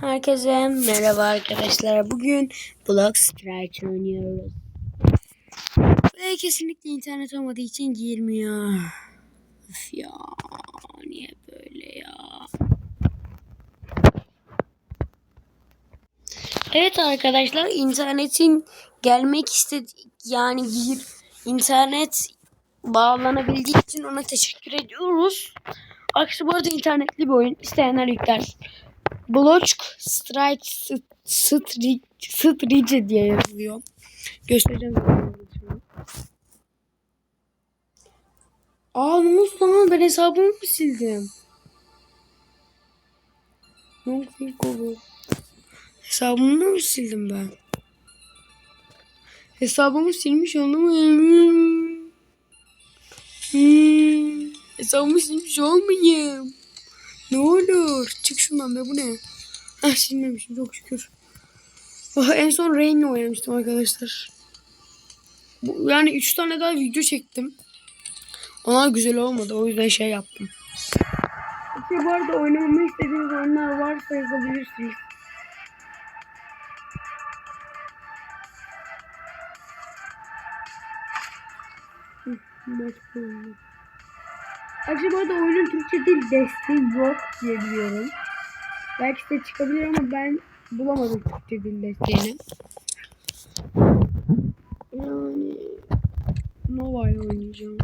Herkese merhaba arkadaşlar. Bugün Block Strike oynuyoruz. Ve kesinlikle internet olmadığı için girmiyor. Üf ya. Niye böyle ya? Evet arkadaşlar internetin gelmek istedi yani gir internet bağlanabildiği için ona teşekkür ediyoruz. Aksi bu arada internetli bir oyun. İsteyenler yükler. Block Strike St- Street Street diye yazılıyor. Göstereceğim. Aa ne oldu lan? Ben hesabımı mı sildim? Ne oldu? Hesabımı mı sildim ben? Hesabımı silmiş olmayayım. Hmm. Hesabımı silmiş olmayayım. Ne olur. Çık şundan be bu ne? Ah silmemişim çok şükür. Oh, en son Rain'le oynamıştım arkadaşlar. Bu, yani 3 tane daha video çektim. Onlar güzel olmadı. O yüzden şey yaptım. İşte bu arada oynamamı istediğiniz oyunlar varsa yazabilirsiniz. Maç kurulu. Acaba da oyunun Türkçe dil desteği yok diye biliyorum. Belki de çıkabilir ama ben bulamadım Türkçe dil desteğini. Yani Nova ile oynayacağım.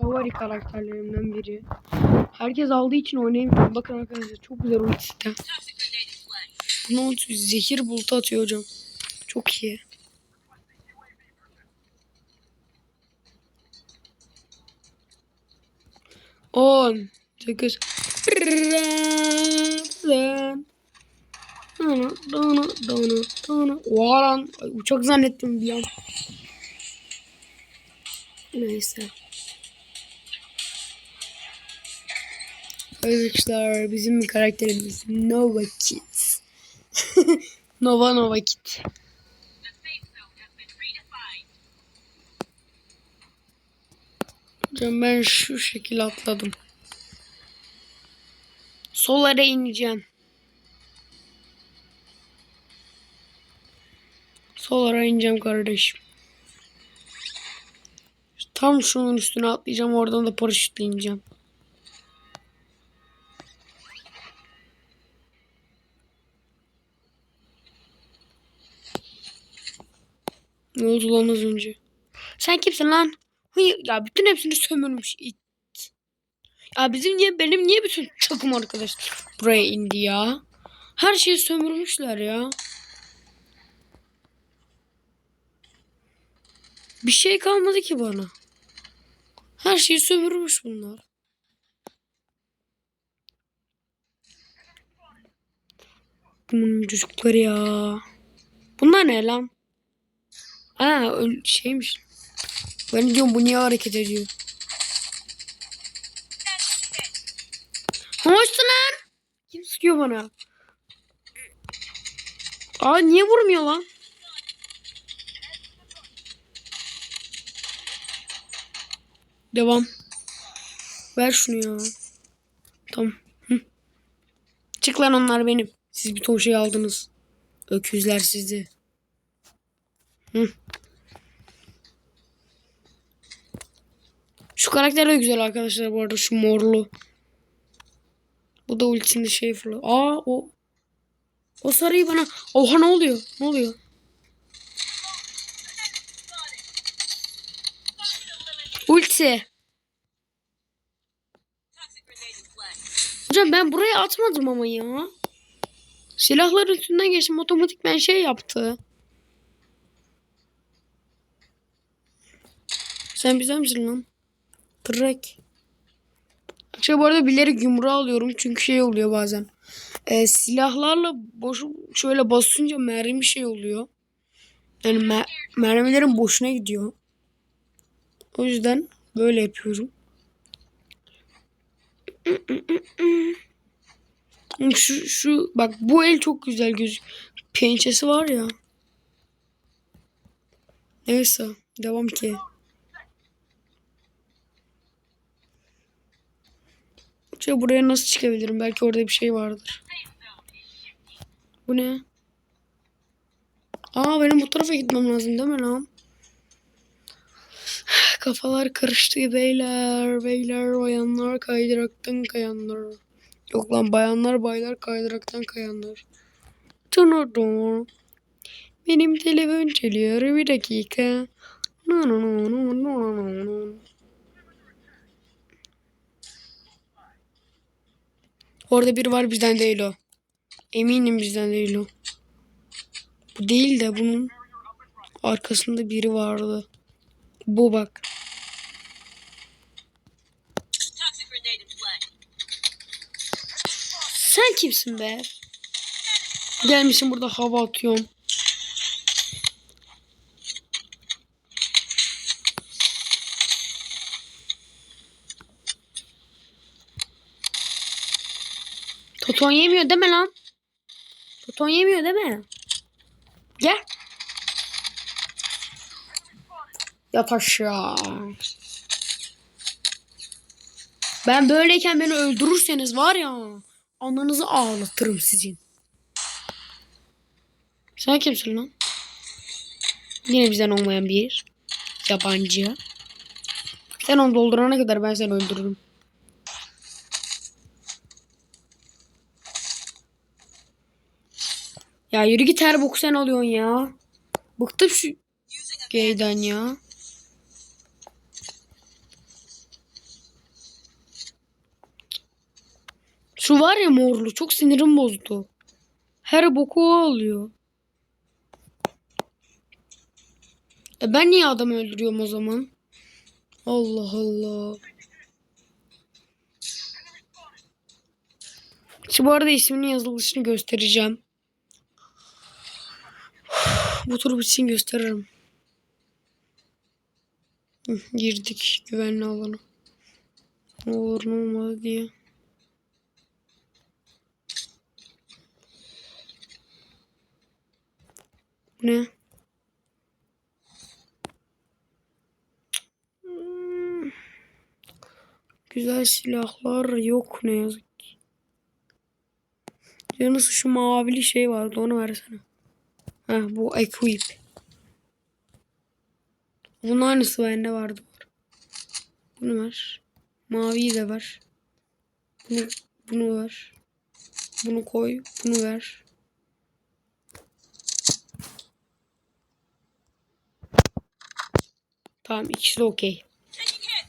Favori karakterlerimden biri. Herkes aldığı için oynayamıyorum. Bakın arkadaşlar çok güzel ultisi de. Ulti zehir bulutu atıyor hocam. Çok iyi. On, dokuz. Dana, dana, dana, dana. Oha lan. Ay, uçak zannettim bir an. Neyse. Arkadaşlar bizim karakterimiz Nova Kids. Nova Nova Kid. Hocam ben şu şekil atladım. Solara ineceğim. Solara ineceğim kardeşim. Tam şunun üstüne atlayacağım. Oradan da paraşütle ineceğim. Ne oldu lan az önce? Sen kimsin lan? Hayır ya bütün hepsini sömürmüş it. Ya bizim niye benim niye bütün takım arkadaşlar buraya indi ya? Her şeyi sömürmüşler ya. Bir şey kalmadı ki bana. Her şeyi sömürmüş bunlar. Bunun çocukları ya. Bunlar ne lan? Öyle şeymiş. Ben diyorum bu niye hareket ediyor? Hoştu lan. Kim sıkıyor bana? Aa niye vurmuyor lan? Devam. Ver şunu ya. Tamam. Hı. Çık lan onlar benim. Siz bir ton şey aldınız. Öküzler sizi. Hı. Şu karakter de güzel arkadaşlar bu arada şu morlu. Bu da ultisinde şey fırlıyor. Aa o. O sarıyı bana. Oha ne oluyor? Ne oluyor? Ulti. Hocam ben buraya atmadım ama ya. Silahlar üstünden geçtim otomatik ben şey yaptı. Sen bizden misin lan? Trek. Şey bu arada bilerek yumruğu alıyorum çünkü şey oluyor bazen. Ee, silahlarla boşu şöyle basınca mermi şey oluyor. Yani mer- mermilerin boşuna gidiyor. O yüzden böyle yapıyorum. Şu, şu bak bu el çok güzel göz pençesi var ya. Neyse devam ki. Acaba buraya nasıl çıkabilirim? Belki orada bir şey vardır. Bu ne? Aa benim bu tarafa gitmem lazım değil mi lan? Kafalar karıştı beyler. Beyler bayanlar kaydıraktan kayanlar. Yok lan bayanlar baylar kaydıraktan kayanlar. Tunudun. Benim telefon çalıyor bir dakika. Nu nu nu nu nu nu nu. Orada biri var bizden değil o. Eminim bizden değil o. Bu değil de bunun arkasında biri vardı. Bu bak. Sen kimsin be? Gelmişim burada hava atıyorum. Toton yemiyor deme lan. Toton yemiyor deme. Gel. Yat aşağı. Ben böyleyken beni öldürürseniz var ya ananızı ağlatırım sizin. Sen kimsin lan? Yine bizden olmayan bir yabancı. Sen onu doldurana kadar ben seni öldürürüm. Ya yürü git her boku sen alıyorsun ya. Bıktım şu gayden ya. Şu var ya morlu çok sinirim bozdu. Her boku o alıyor. E ben niye adam öldürüyorum o zaman? Allah Allah. Şu bu arada isminin yazılışını göstereceğim. Bu tur bitsin gösteririm. Girdik güvenli alana. Ne olur ne olmaz diye. Ne? Güzel silahlar yok ne yazık ki. Yalnız şu mavili şey vardı onu versene. Heh, bu equip. Bunun aynısı bende vardı. Bunu ver. Maviyi de ver. Bunu, bunu ver. Bunu koy. Bunu ver. Tamam ikisi de okey.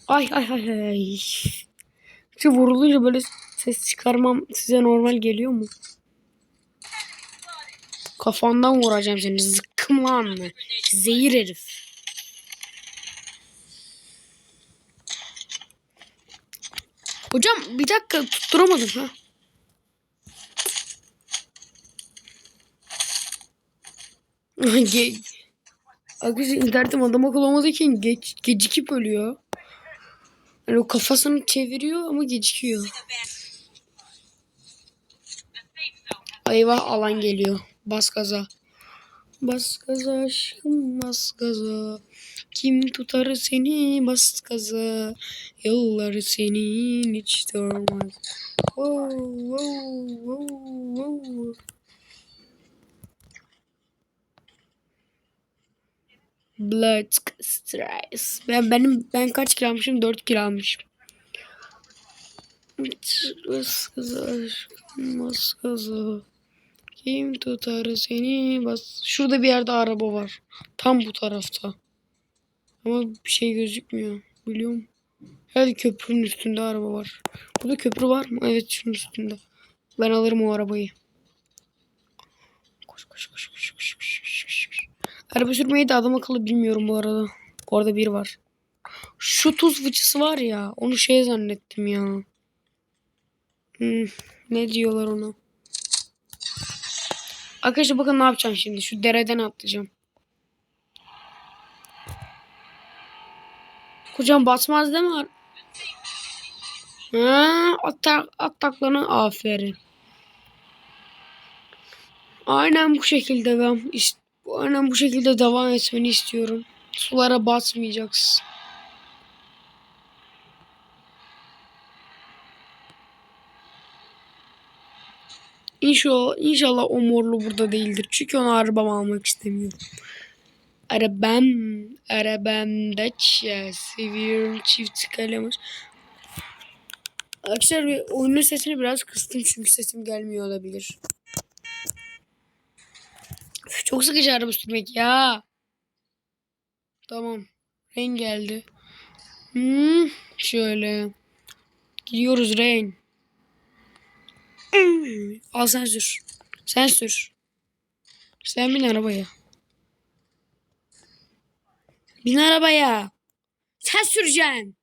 Ay ay ay ay. Şu vurulunca böyle ses çıkarmam size normal geliyor mu? Kafandan vuracağım seni. Zıkkım lan mı? Zehir herif. Hocam bir dakika tutturamadım ha. Arkadaşlar internetim adam akıllı olmadığı için geç, gecikip ölüyor. Yani o kafasını çeviriyor ama gecikiyor. Eyvah alan geliyor. Bas gaza. Bas gaza aşkım bas gaza. Kim tutar seni bas gaza. Yıllar senin hiç durmaz. Wow, wow, wow, wow. Blood stress. Ben benim ben kaç kilo almışım? 4 kilo almışım. Bas gaza aşkım bas gaza. Kim tutar seni bas. Şurada bir yerde araba var. Tam bu tarafta. Ama bir şey gözükmüyor. Biliyor musun? Herhalde köprünün üstünde araba var. Burada köprü var mı? Evet şunun üstünde. Ben alırım o arabayı. Koş koş koş koş koş koş. koş. Araba sürmeyi de adam akıllı bilmiyorum bu arada. Orada bir var. Şu tuz fıçısı var ya. Onu şey zannettim ya. Hmm, ne diyorlar ona? Arkadaşlar bakın ne yapacağım şimdi. Şu dereden atlayacağım. Kocam batmaz değil mi? Ha, atak, ataklarına aferin. Aynen bu şekilde ben aynen bu şekilde devam etmeni istiyorum. Sulara batmayacaksın. İnşallah, inşallah o morlu burada değildir. Çünkü onu arabam almak istemiyorum. Arabam, arabam Dacia seviyorum çift kalemiz. Arkadaşlar bir oyunun sesini biraz kıstım çünkü sesim gelmiyor olabilir. Üf, çok sıkıcı araba sürmek ya. Tamam. Renk geldi. Hmm, şöyle. Gidiyoruz Rain. Al sen sür. Sen sür. Sen bin arabaya. Bin arabaya. Sen süreceksin.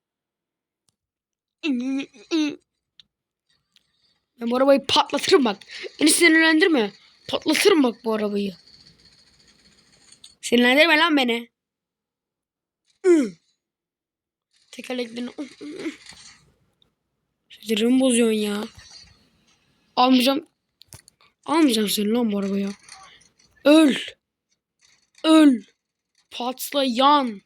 Ben bu arabayı patlatırım bak. Beni sinirlendirme. Patlatırım bak bu arabayı. Sinirlendirme lan beni. Tekerleklerini... Sinirimi bozuyorsun ya. Almayacağım. Almayacağım seni lan bu arabaya. Öl. Öl. Patla yan.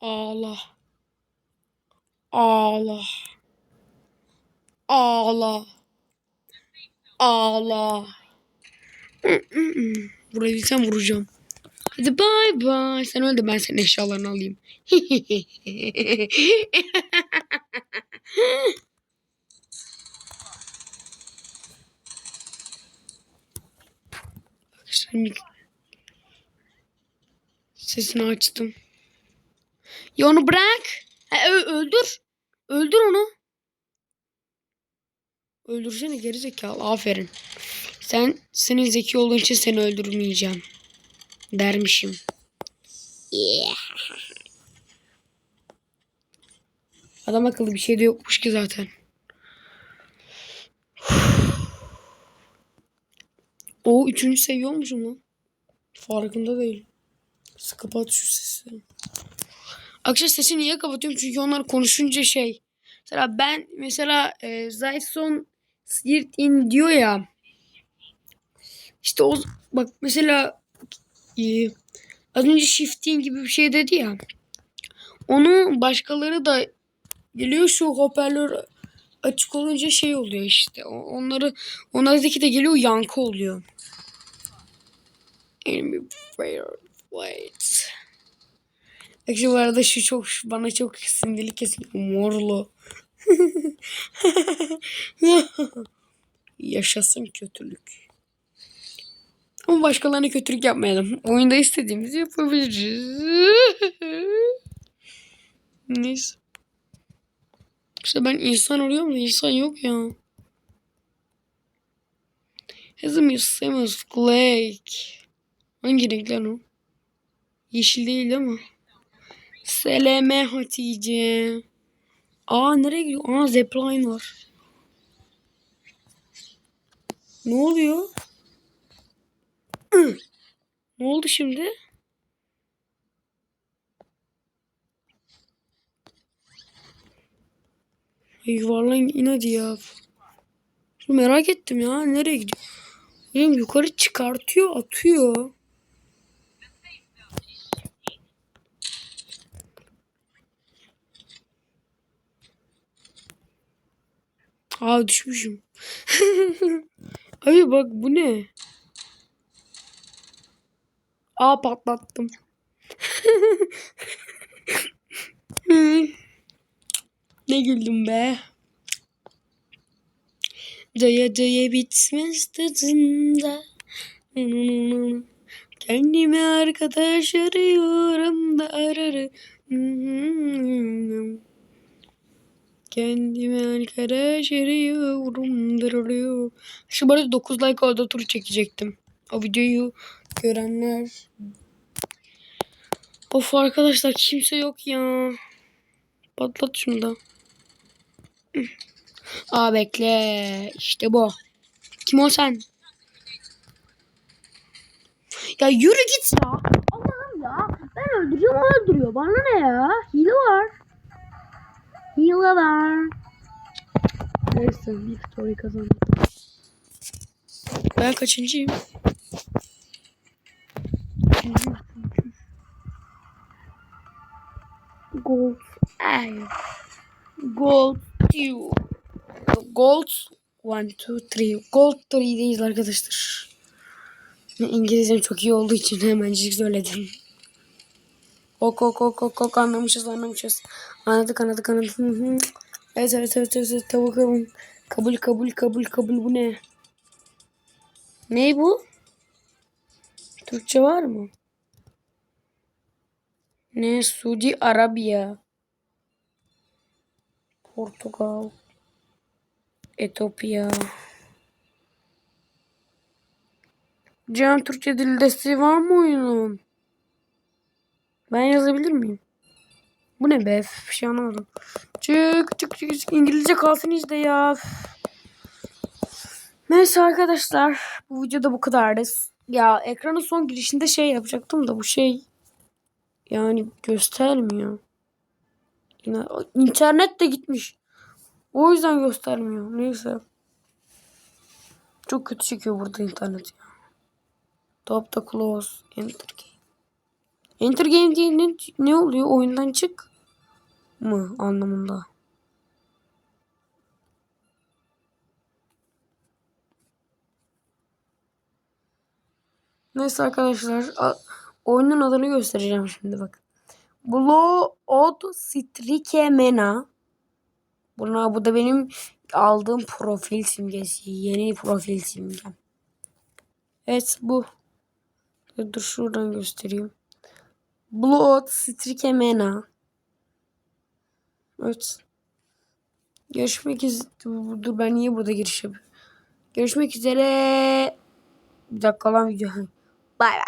Ağla. Ağla. Ağla. Ağla. Burayı bilsem vuracağım. Hadi bay bay. Sen öl de ben senin eşyalarını alayım. Sesini açtım. Ya onu bırak. Ha, öldür. Öldür onu. Öldürsene geri zekalı. Aferin. Sen senin zeki olduğun için seni öldürmeyeceğim. Dermişim. Yeah. Adam akıllı bir şey de yokmuş ki zaten. O üçüncü seviye olmuşum lan. Farkında değil. Kapat şu sesi. Akşam sesi niye kapatıyorum? Çünkü onlar konuşunca şey. Mesela ben mesela e, Zayson Siirt in diyor ya. İşte o bak mesela e, az önce shifting gibi bir şey dedi ya. Onu başkaları da geliyor şu hoparlör açık olunca şey oluyor işte. Onları onlardaki de geliyor yankı oluyor. Enemy wait. Actually bu arada şu çok bana çok sinirli kesin morlu. Yaşasın kötülük. Ama başkalarına kötülük yapmayalım. Oyunda istediğimizi yapabiliriz. Neyse. İşte ben insan oluyorum da insan yok ya. Hızım Samus Flake. Hangi renk lan o? Yeşil değil ama. Seleme Hatice. Aa nereye gidiyor? Aa zipline var. Ne oluyor? Ne oldu şimdi? Yuvarlan in hadi ya. Şunu merak ettim ya. Nereye gidiyor? Benim yukarı çıkartıyor, atıyor. Aa düşmüşüm. Ay bak bu ne? Aa patlattım. ne güldüm be. Doya doya bitmez tadında. Kendime arkadaş arıyorum da ararım. Kendime arkadaş arıyorum. Dırırıyor. Şu arada 9 like orada tur çekecektim. O videoyu görenler. Of arkadaşlar kimse yok ya. Patlat şunu da. Aa bekle. İşte bu. Kim o sen? Ya yürü git ya. Allah'ım ya. Ben öldürüyorum o öldürüyor. Bana ne ya? Hile var. Hile var. Neyse bir story kazandım. Ben kaçıncıyım? Gold. Ay. Gold 2. Gold 1, 2, 3. Gold 3'deyiz arkadaşlar. İngilizcem çok iyi olduğu için hemencik söyledim. Ok ok ok ok ok anlamışız anlamışız. Anladık anladık anladık. Evet evet evet, evet. Tavuk kabul. Kabul kabul kabul kabul bu ne? Ne bu? Türkçe var mı? Ne? Suudi Arabiya. Portugal. Etiyopya. Can Türkçe dil desteği var mı oyunun? Ben yazabilir miyim? Bu ne be? Bir şey anlamadım. Çık çık çık çık. İngilizce kalsın işte ya. Neyse arkadaşlar. Bu videoda bu kadardı. Ya ekranın son girişinde şey yapacaktım da bu şey yani göstermiyor. İnternet de gitmiş. O yüzden göstermiyor. Neyse. Çok kötü çekiyor burada internet ya. Top da close. Enter game. Enter game diye ne, ne oluyor? Oyundan çık mı anlamında. Neyse arkadaşlar. Oyunun adını göstereceğim şimdi bak. Blood Strikemena. Buna bu da benim aldığım profil simgesi. Yeni profil simgem. Evet bu. Dur şuradan göstereyim. Blood Strikemena. Evet. Görüşmek üzere. Dur ben niye burada giriş yapıyorum? Görüşmek üzere. Bir dakika lan video. Bay bay.